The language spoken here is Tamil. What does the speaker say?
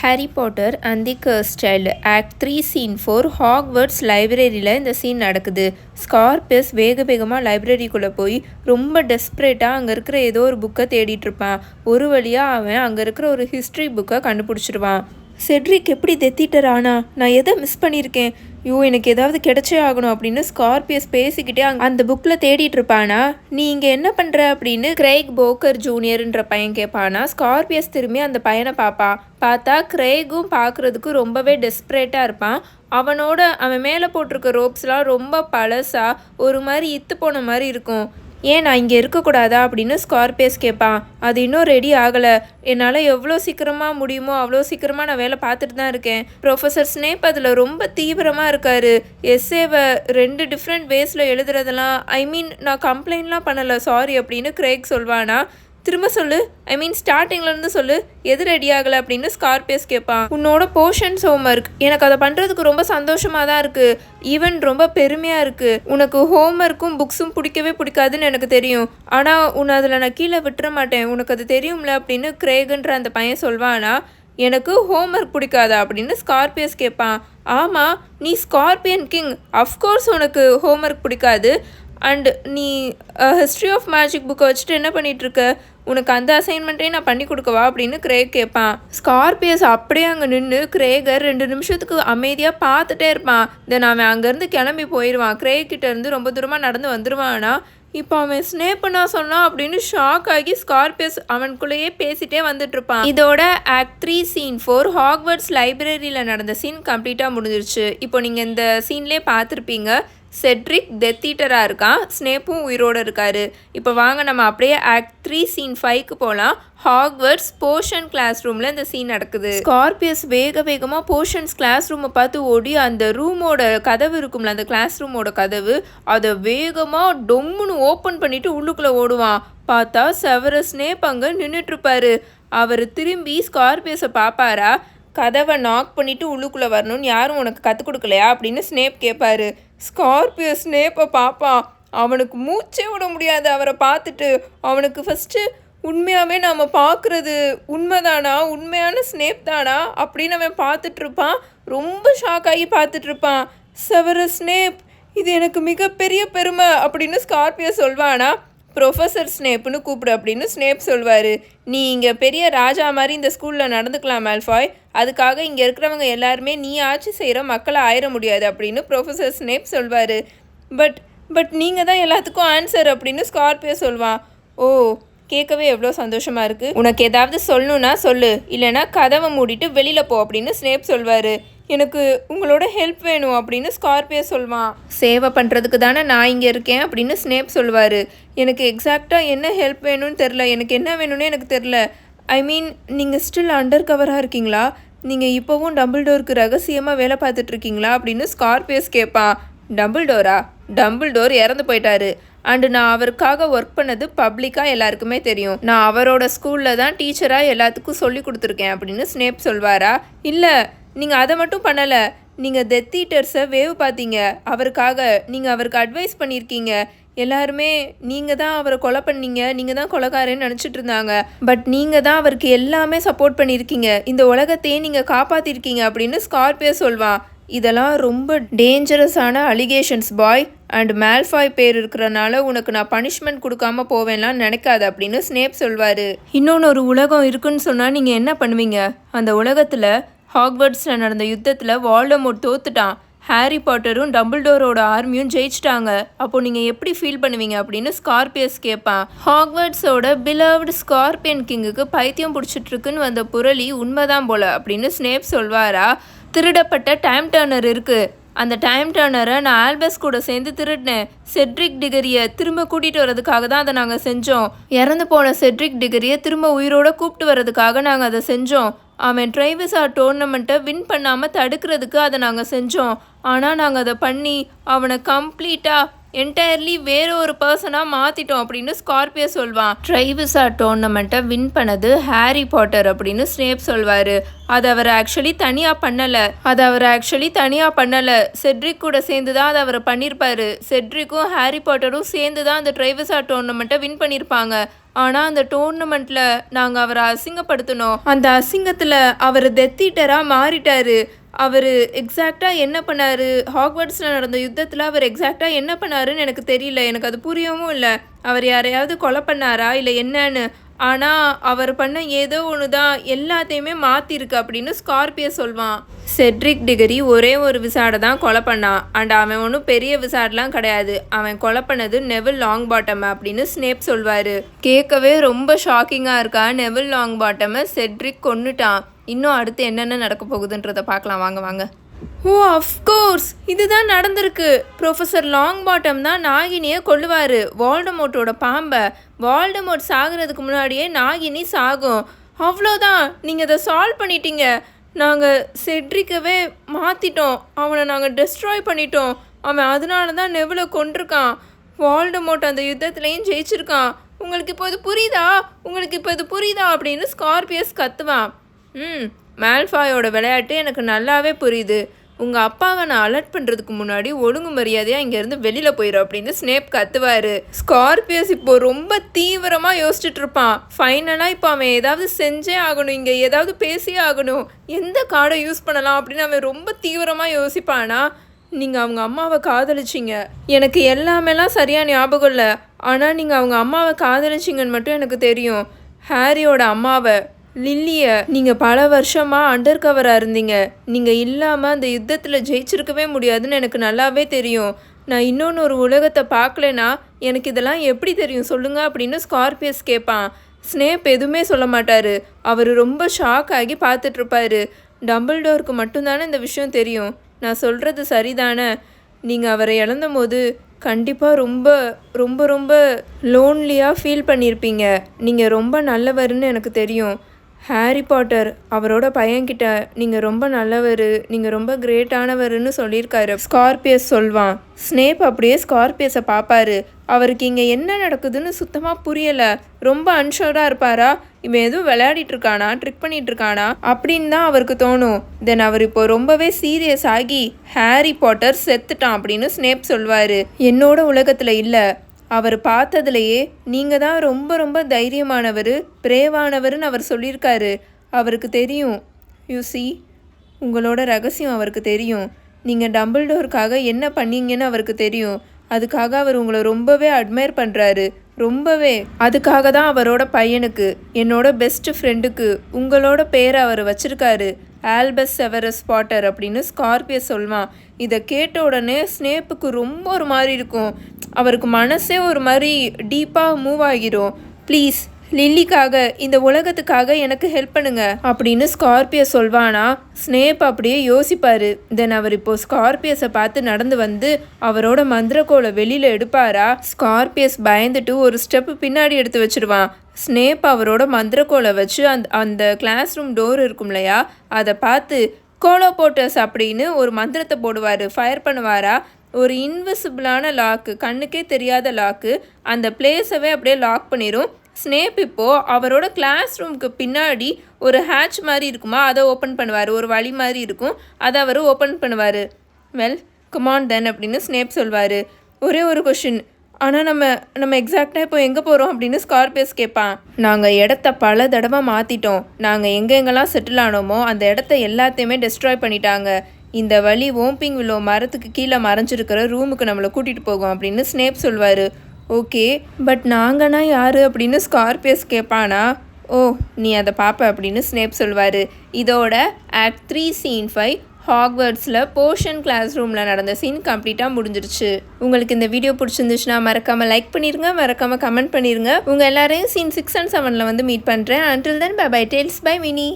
Harry Potter and the cursed child act three scene four Hogwarts லைப்ரரியில் இந்த சீன் நடக்குது. ஸ்கார்பியஸ் வேக வேகமாக லைப்ரரிக்குள்ளே போய் ரொம்ப டெஸ்ப்ரேட்டாக அங்கே இருக்கிற ஏதோ ஒரு புக்கை தேடிட்டு இருப்பான். ஒரு வழியாக அவன் அங்கே இருக்கிற ஒரு ஹிஸ்ட்ரி புக்கை கண்டுபிடிச்சிருவான். செட்ரிக் எப்படி டெத்திட்டர் ஆனா? நான் எதை மிஸ் பண்ணியிருக்கேன்? ஐயோ எனக்கு ஏதாவது கிடைச்சே ஆகணும் அப்படின்னு ஸ்கார்பியஸ் பேசிக்கிட்டே அங்கே அந்த புக்கில் தேடிட்டு இருப்பானா? நீ இங்கே என்ன பண்ணுற அப்படின்னு கிரேக் போக்கர் ஜூனியர்ன்ற பையன் கேட்பானா ஸ்கார்பியஸ் திரும்பி அந்த பையனை பார்ப்பான் பார்த்தா கிரேகும் பார்க்குறதுக்கு ரொம்பவே டெஸ்பரேட்டாக இருப்பான். அவனோட அவன் மேலே போட்டிருக்க ரோப்ஸ்லாம் ரொம்ப பழசாக ஒரு மாதிரி இத்து போன மாதிரி இருக்கும். ஏன் நான் இங்கே இருக்கக்கூடாதா அப்படின்னு ஸ்கார்பியஸ் கேட்பான். அது இன்னும் ரெடி ஆகலை. என்னால் எவ்வளோ சீக்கிரமாக முடியுமோ அவ்வளோ சீக்கிரமாக நான் வேலை பார்த்துட்டு தான் இருக்கேன். ப்ரொஃபஸர் ஸ்னேப் அதில் ரொம்ப தீவிரமாக இருக்கார். எஸ்ஏவை ரெண்டு டிஃப்ரெண்ட் வேஸில் எழுதுறதெல்லாம் ஐ மீன் நான் கம்ப்ளைண்ட்லாம் பண்ணலை. சாரி அப்படின்னு கிரேக் சொல்வானா திரும்ப சொல்லு. ஐ மீன் ஸ்டார்டிங்லேருந்து சொல்லு. எது ரெடி ஆகலை அப்படின்னு ஸ்கார்பியஸ் கேட்பான் உன்னோட போர்ஷன்ஸ் ஹோம்ஒர்க் எனக்கு அதை பண்ணுறதுக்கு ரொம்ப சந்தோஷமாக தான் இருக்குது ஈவன் ரொம்ப பெருமையாக இருக்குது உனக்கு ஹோம்ஒர்க்கும் புக்ஸும் பிடிக்கவே பிடிக்காதுன்னு எனக்கு தெரியும். ஆனால் உன்னை அதில் நான் கீழே விட்டுற மாட்டேன். உனக்கு அது தெரியும்ல அப்படின்னு கிரேகுன்ற அந்த பையன் சொல்வானா எனக்கு ஹோம்ஒர்க் பிடிக்காதா? அப்படின்னு ஸ்கார்பியஸ் கேட்பான் ஆமாம் நீ ஸ்கார்பியன் கிங் அஃப்கோர்ஸ் உனக்கு ஹோம்ஒர்க் பிடிக்காது. அண்ட் நீ ஹிஸ்ட்ரி ஆஃப் மேஜிக் புக்கை வச்சுட்டு என்ன பண்ணிகிட்ருக்க உனக்கு அந்த அசைன்மெண்ட்டே நான் பண்ணி கொடுக்கவா? அப்படின்னு கிரேக் கேட்பான் ஸ்கார்பியஸ் அப்படியே அங்கே நின்று கிரேகர் ரெண்டு நிமிஷத்துக்கு அமைதியாக பார்த்துட்டே இருப்பான். தென் அவன் அங்கேருந்து கிளம்பி போயிடுவான் கிரேக் கிட்டேருந்து ரொம்ப தூரமாக நடந்து வந்துடுவானா இப்போ அவன் ஸ்னேப் பண்ணா சொன்னான் அப்படின்னு ஷாக் ஆகி ஸ்கார்பியஸ் அவனுக்குள்ளேயே பேசிட்டே வந்துட்டுருப்பான். இதோட act three scene four Hogwarts லைப்ரரியில் நடந்த சீன் கம்ப்ளீட்டாக முடிஞ்சிருச்சு. இப்போ நீங்கள் இந்த சீன்லேயே பார்த்துருப்பீங்க. செட்ரிக் டெத் ஈட்டராக இருக்கான். ஸ்னேப்பும் உயிரோடு இருக்கார். இப்போ வாங்க நம்ம அப்படியே ஆக்ட் த்ரீ சீன் ஃபைவ்க்கு போகலாம் ஹாக்வர்ட்ஸ் போர்ஷன் கிளாஸ் ரூமில் இந்த சீன் நடக்குது. ஸ்கார்பியஸ் வேக வேகமாக போர்ஷன்ஸ் கிளாஸ் ரூமை பார்த்து ஓடி அந்த ரூமோட கதவு இருக்கும்ல அந்த கிளாஸ் ரூமோட கதவு அதை வேகமாக டொம்முன்னு ஓப்பன் பண்ணிவிட்டு உள்ளுக்குள்ளே ஓடுவான். பார்த்தா செவர ஸ்னேப் அங்கே நின்றுட்டுருப்பாரு அவர் திரும்பி ஸ்கார்பியஸை பார்ப்பாரா? கதவை நாக் பண்ணிவிட்டு உள்ளுக்குள்ளே வரணும்னு யாரும் உனக்கு கற்றுக் கொடுக்கலையா? அப்படின்னு ஸ்னேப் கேட்பாரு. ஸ்கார்பியோ ஸ்னேப்பை பார்ப்பான் அவனுக்கு மூச்சே விட முடியாது. அவரை பார்த்துட்டு அவனுக்கு ஃபஸ்ட்டு உண்மையாகவே நாம் பார்க்குறது உண்மைதானா? உண்மையான ஸ்னேப் தானா? அப்படின்னு அவன் பார்த்துட்ருப்பான் ரொம்ப ஷாக் ஆகி பார்த்துட்ருப்பான் செவர ஸ்னேப் இது எனக்கு மிகப்பெரிய பெருமை அப்படின்னு ஸ்கார்பியோ சொல்வானா? ப்ரொஃபஸர் ஸ்னேப்னு கூப்பிடு அப்படின்னு ஸ்னேப் சொல்வார். நீ இங்கே பெரிய ராஜா மாதிரி இந்த ஸ்கூலில் நடந்துக்கலாம் மேல்ஃபாய் அதுக்காக இங்கே இருக்கிறவங்க எல்லாருமே நீ ஆட்சி செய்கிற மக்களை ஆயிட முடியாது அப்படின்னு ப்ரொஃபஸர் ஸ்னேப் சொல்வார். பட் பட் நீங்கள் தான் எல்லாத்துக்கும் ஆன்சர் அப்படின்னு ஸ்கார்பியோ சொல்வான். ஓ கேட்கவே எவ்வளோ சந்தோஷமாக இருக்குது உனக்கு ஏதாவது சொல்லணுன்னா சொல்லு. இல்லைன்னா கதவை மூடிட்டு வெளியில் போ அப்படின்னு ஸ்னேப் சொல்வார். எனக்கு உங்களோட ஹெல்ப் வேணும் அப்படின்னு ஸ்கார்பியோ சொல்வான். சேவை பண்ணுறதுக்கு தானே நான் இங்கே இருக்கேன் அப்படின்னு ஸ்னேப் சொல்வார். எனக்கு எக்ஸாக்டாக என்ன ஹெல்ப் வேணும்னு தெரில எனக்கு என்ன வேணும்னு எனக்கு தெரில ஐ மீன் நீங்கள் ஸ்டில் அண்டர் கவராக இருக்கீங்களா? நீங்கள் இப்போவும் டபுள் டோருக்கு ரகசியமாக வேலை பார்த்துட்ருக்கீங்களா அப்படின்னு ஸ்கார்பியஸ் கேட்பான் டபுள் டோரா டபுள் டோர் இறந்து போயிட்டாரு. அண்டு நான் அவருக்காக ஒர்க் பண்ணது பப்ளிக்காக எல்லாருக்குமே தெரியும். நான் அவரோட ஸ்கூலில் தான் டீச்சராக எல்லாத்துக்கும் சொல்லி கொடுத்துருக்கேன் அப்படின்னு ஸ்னேப் சொல்வாரா? இல்லை. நீங்கள் அதை மட்டும் பண்ணலை. நீங்கள் டெத் ஈட்டர்ஸை வேவ் பார்த்தீங்க. அவருக்காக நீங்கள் அவருக்கு அட்வைஸ் பண்ணியிருக்கீங்க. எல்லாருமே நீங்கள் தான் அவரை கொலை பண்ணீங்க. நீங்கள் தான் கொலைக்காரன்னு நினச்சிட்டு இருந்தாங்க. பட் நீங்கள் தான் அவருக்கு எல்லாமே சப்போர்ட் பண்ணியிருக்கீங்க. இந்த உலகத்தையே நீங்கள் காப்பாற்றிருக்கீங்க அப்படின்னு ஸ்கார்பியோ சொல்வான். இதெல்லாம் ரொம்ப டேஞ்சரஸான அலிகேஷன்ஸ் பாய் அண்ட் மேல்ஃபாய் பேர் இருக்கிறனால உனக்கு நான் பனிஷ்மெண்ட் கொடுக்காம போவேன்லாம் நினைக்காது அப்படின்னு ஸ்னேப் சொல்வார். இன்னொன்று ஒரு உலகம் இருக்குன்னு சொன்னால் நீங்கள் என்ன பண்ணுவீங்க? அந்த உலகத்தில் ஹாக்வர்ட்ஸில் நடந்த யுத்தத்தில் வால்டமோட் தோத்துட்டான். ஹாரி பாட்டரும் டம்பிள்டோரோட ஆர்மியும் ஜெயிச்சிட்டாங்க. அப்போ நீங்கள் எப்படி ஃபீல் பண்ணுவீங்க அப்படின்னு ஸ்கார்பியஸ் கேட்பான் ஹாக்வர்ட்ஸோட பிலவ்டு ஸ்கார்பியன் கிங்குக்கு பைத்தியம் பிடிச்சிட்ருக்குன்னு வந்த புரளி உண்மைதான் போல அப்படின்னு ஸ்னேப் சொல்வாரா. திருடப்பட்ட டைம் டர்னர் இருக்குது அந்த டைம் டர்னரை நான் ஆல்பஸ் கூட சேர்ந்து திருடினேன். செட்ரிக் டிகரியை திரும்ப கூட்டிகிட்டு வரதுக்காக தான் அதை நாங்கள் செஞ்சோம். இறந்து போன செட்ரிக் டிகரியை திரும்ப உயிரோட கூப்பிட்டு வரதுக்காக நாங்கள் அதை செஞ்சோம். அவன் ட்ரைவிஸா டோர்னமெண்ட்டை வின் பண்ணாமல் தடுக்கிறதுக்கு அதை நாங்கள் செஞ்சோம். ஆனால் நாங்கள் அதை பண்ணி அவனை கம்ப்ளீட்டாக என்டையர்லி வேற ஒரு பர்சனாக மாற்றிட்டோம் அப்படின்னு ஸ்கார்பியோ சொல்வான். ட்ரைவிசா டோர்னமெண்ட்டை வின் பண்ணது ஹாரி பாட்டர் அப்படின்னு ஸ்னேப் சொல்வார். அது அவர் ஆக்சுவலி தனியாக பண்ணலை. அது அவர் ஆக்சுவலி தனியாக பண்ணலை. செட்ரிக் கூட சேர்ந்து தான் அதை அவர் பண்ணியிருப்பாரு செட்ரிக்கும் ஹாரி பாட்டரும் சேர்ந்து தான் அந்த ட்ரைவிசா டோர்னமெண்ட்டை வின் பண்ணியிருப்பாங்க ஆனால் அந்த டோர்னமெண்ட்டில் நாங்கள் அவரை அசிங்கப்படுத்தினோம் அந்த அசிங்கத்தில் அவர் தெத்திட்டராக மாறிட்டாரு. அவர் எக்ஸாக்டாக என்ன பண்ணார்? ஹாக்வர்ட்ஸில் நடந்த யுத்தத்தில் அவர் எக்ஸாக்டாக என்ன பண்ணாருன்னு எனக்கு தெரியல. எனக்கு அது புரியவும் இல்லை. அவர் யாரையாவது கொலை பண்ணாரா? இல்லை என்னன்னு ஆனால் அவர் பண்ண ஏதோ ஒன்று தான் எல்லாத்தையுமே மாற்றிருக்கு அப்படின்னு ஸ்கார்பியோ சொல்வான். செட்ரிக் டிகரி ஒரே ஒரு விசாடை தான் கொலை பண்ணான் அண்ட் அவன் ஒன்றும் பெரிய விசாடெலாம் கிடையாது. அவன் கொலை பண்ணது நெவில் லாங் பாட்டம் அப்படின்னு ஸ்னேப் சொல்வார். கேட்கவே ரொம்ப ஷாக்கிங்காக இருக்கா நெவில் லாங் பாட்டமை செட்ரிக் கொன்னுட்டான். இன்னும் அடுத்து என்னென்ன நடக்க போகுதுன்றதை பார்க்கலாம். வாங்க வாங்க. ஓ அஃப்கோர்ஸ் இதுதான் நடந்திருக்கு. ப்ரொஃபஸர் லாங் பாட்டம் தான் நாகினியை கொல்லுவார். வால்டமோட்டோட பாம்பை. வால்டமோட் சாகிறதுக்கு முன்னாடியே நாகினி சாகும். அவ்வளோதான். நீங்கள் இதை சால்வ் பண்ணிட்டீங்க. நாங்கள் செட்ரிக்கவே மாற்றிட்டோம் அவனை நாங்கள் டெஸ்ட்ராய் பண்ணிட்டோம். அவன் அதனால தான் நெவில் கொண்டிருக்கான் வால்டமோட் அந்த யுத்தத்துலேயும் ஜெயிச்சிருக்கான். உங்களுக்கு இப்போ இது புரியுதா? உங்களுக்கு இப்போ இது புரியுதா? அப்படின்னு ஸ்கார்பியஸ் கத்துவான். ம் மேல்ஃபாயோட விளையாட்டு எனக்கு நல்லாவே புரியுது. உங்கள் அப்பாவை நான் அலர்ட் பண்ணுறதுக்கு முன்னாடி ஒழுங்கு மரியாதையாக இங்கேருந்து வெளியில் போயிடும் அப்படின்னு ஸ்னேப் கத்துவார். ஸ்கார்பியஸ் இப்போ ரொம்ப தீவிரமாக யோசிச்சுட்டு இருப்பான். ஃபைனலாக இப்போ அவன் ஏதாவது செஞ்சே ஆகணும் இங்கே ஏதாவது பேசியே ஆகணும். எந்த கார்டை யூஸ் பண்ணலாம் அப்படின்னு அவன் ரொம்ப தீவிரமாக யோசிப்பானா? நீங்கள் அவங்க அம்மாவை காதலிச்சிங்க. எனக்கு எல்லாமேலாம் சரியாக ஞாபகம் இல்லை. ஆனால் நீங்கள் அவங்க அம்மாவை காதலிச்சிங்கன்னு மட்டும் எனக்கு தெரியும். ஹாரியோட அம்மாவை. லில்லியை நீங்கள் பல வருஷமாக அண்டர் கவராக இருந்தீங்க. நீங்கள் இல்லாமல் அந்த யுத்தத்தில் ஜெயிச்சிருக்கவே முடியாதுன்னு எனக்கு நல்லாவே தெரியும். நான் இன்னொன்று ஒரு உலகத்தை பார்க்கலனா எனக்கு இதெல்லாம் எப்படி தெரியும்? சொல்லுங்கள் அப்படின்னு ஸ்கார்பியஸ் கேட்பான் ஸ்னேப் எதுவுமே சொல்ல மாட்டார். அவர் ரொம்ப ஷாக் ஆகி பார்த்துட்ருப்பாரு. டம்பிள்டோருக்கு மட்டும்தானே இந்த விஷயம் தெரியும். நான் சொல்கிறது சரிதானே? நீங்கள் அவரை இழந்த போது கண்டிப்பாக ரொம்ப ரொம்ப ரொம்ப லோன்லியாக ஃபீல் பண்ணியிருப்பீங்க நீங்கள் ரொம்ப நல்லவர்னு எனக்கு தெரியும். ஹாரி பாட்டர் அவரோட பையன்கிட்ட நீங்கள் ரொம்ப நல்லவர் நீங்கள் ரொம்ப கிரேட்டானவர்னு சொல்லியிருக்காரு. ஸ்கார்பியஸ் சொல்வான். ஸ்னேப் அப்படியே ஸ்கார்பியஸை பார்ப்பாரு அவருக்கு இங்கே என்ன நடக்குதுன்னு சுத்தமாக புரியலை. ரொம்ப அன்ஷோராக இருப்பாரா? இவன் எதுவும் விளையாடிட்டு இருக்கானா ட்ரிக் பண்ணிட்டு இருக்கானா அப்படின்னு தான் அவருக்கு தோணும். தென் அவர் இப்போ ரொம்பவே சீரியஸ் ஆகி ஹாரி பாட்டர் செத்துட்டான் அப்படின்னு ஸ்னேப் சொல்வார். என்னோட உலகத்தில் இல்லை. அவர் பார்த்ததுலையே நீங்கள் தான் ரொம்ப ரொம்ப தைரியமானவர் பிரேவானவர்னு அவர் சொல்லியிருக்காரு. அவருக்கு தெரியும். யூசி உங்களோட ரகசியம் அவருக்கு தெரியும். நீங்கள் டோருக்காக என்ன பண்ணீங்கன்னு அவருக்கு தெரியும். அதுக்காக அவர் உங்களை ரொம்பவே அட்மையர் பண்ணுறாரு ரொம்பவே. அதுக்காக தான் அவரோட பையனுக்கு என்னோட பெஸ்ட் ஃப்ரெண்டுக்கு உங்களோட பேரை அவர் வச்சிருக்காரு. ஆல்பஸ் செவரஸ் பாட்டர் அப்படின்னு ஸ்கார்பியோ சொல்வான். இதை கேட்ட உடனே ஸ்னேப்புக்கு ரொம்ப ஒரு மாதிரி இருக்கும். அவருக்கு மனசே ஒரு மாதிரி டீப்பாக மூவ் ஆகிரும். ப்ளீஸ் லில்லிக்காக இந்த உலகத்துக்காக எனக்கு ஹெல்ப் பண்ணுங்க அப்படின்னு ஸ்கார்பியோ சொல்வானா? ஸ்னேப் அப்படியே யோசிப்பாரு. தென் அவர் இப்போ ஸ்கார்பியஸை பார்த்து நடந்து வந்து அவரோட மந்திரக்கோலை வெளியில எடுப்பாரா? ஸ்கார்பியஸ் பயந்துட்டு ஒரு ஸ்டெப் பின்னாடி எடுத்து வச்சிருவான். ஸ்னேப் அவரோட மந்திரக்கோலை வச்சு அந்த அந்த கிளாஸ் ரூம் டோர் இருக்கும் இல்லையா? அதை பார்த்து கோலோ போட்டர்ஸ் அப்படின்னு ஒரு மந்திரத்தை போடுவார். ஃபயர் பண்ணுவாரா? ஒரு இன்விசிபிளான லாக்கு கண்ணுக்கே தெரியாத லாக்கு அந்த பிளேஸவே அப்படியே லாக் பண்ணிடும் ஸ்னேப் இப்போது அவரோட கிளாஸ் ரூமுக்கு பின்னாடி ஒரு ஹேட்ச் மாதிரி இருக்குமா? அதை ஓப்பன் பண்ணுவார். ஒரு வழி மாதிரி இருக்கும். அதை அவர் ஓப்பன் பண்ணுவார். வெல் குமான் தென் அப்படின்னு ஸ்னேப் சொல்வார். ஒரே ஒரு கொஷின் ஆனால் நம்ம நம்ம எக்ஸாக்டாக இப்போ எங்கே போகிறோம் அப்படின்னு ஸ்கார்பியஸ் கேட்பான் நாங்கள் இடத்த பல தடவை மாற்றிட்டோம் நாங்கள் எங்கெங்கெல்லாம் செட்டில் ஆனோமோ அந்த இடத்த எல்லாத்தையுமே டெஸ்ட்ராய் பண்ணிட்டாங்க. இந்த வழி ஓம்பிங் வில்லோ மரத்துக்கு கீழே மறைஞ்சிருக்கிற ரூமுக்கு நம்மளை கூட்டிகிட்டு போகும் அப்படின்னு ஸ்னேப் சொல்வார். ஓகே பட் நாங்கன்னா யார் அப்படின்னு ஸ்கார்பியஸ் கேட்பானா ஓ நீ அதை பார்ப்ப அப்படின்னு ஸ்னேப் சொல்வார். இதோட ஆக்ட் த்ரீ சீன் ஃபைவ் ஹாக்வர்ட்ஸில் போர்ஷன் கிளாஸ் ரூமில் நடந்த சீன் கம்ப்ளீட்டாக முடிஞ்சிருச்சு. உங்களுக்கு இந்த வீடியோ பிடிச்சிருந்துச்சுன்னா மறக்காமல் லைக் பண்ணிடுங்க மறக்காமல் கமெண்ட் பண்ணிடுங்க உங்கள் எல்லாரையும் சீன் சிக்ஸ் அண்ட் செவனில் வந்து மீட் பண்ணுறேன் அன்டில் தென் பை பை டெல்ஸ் பை மினி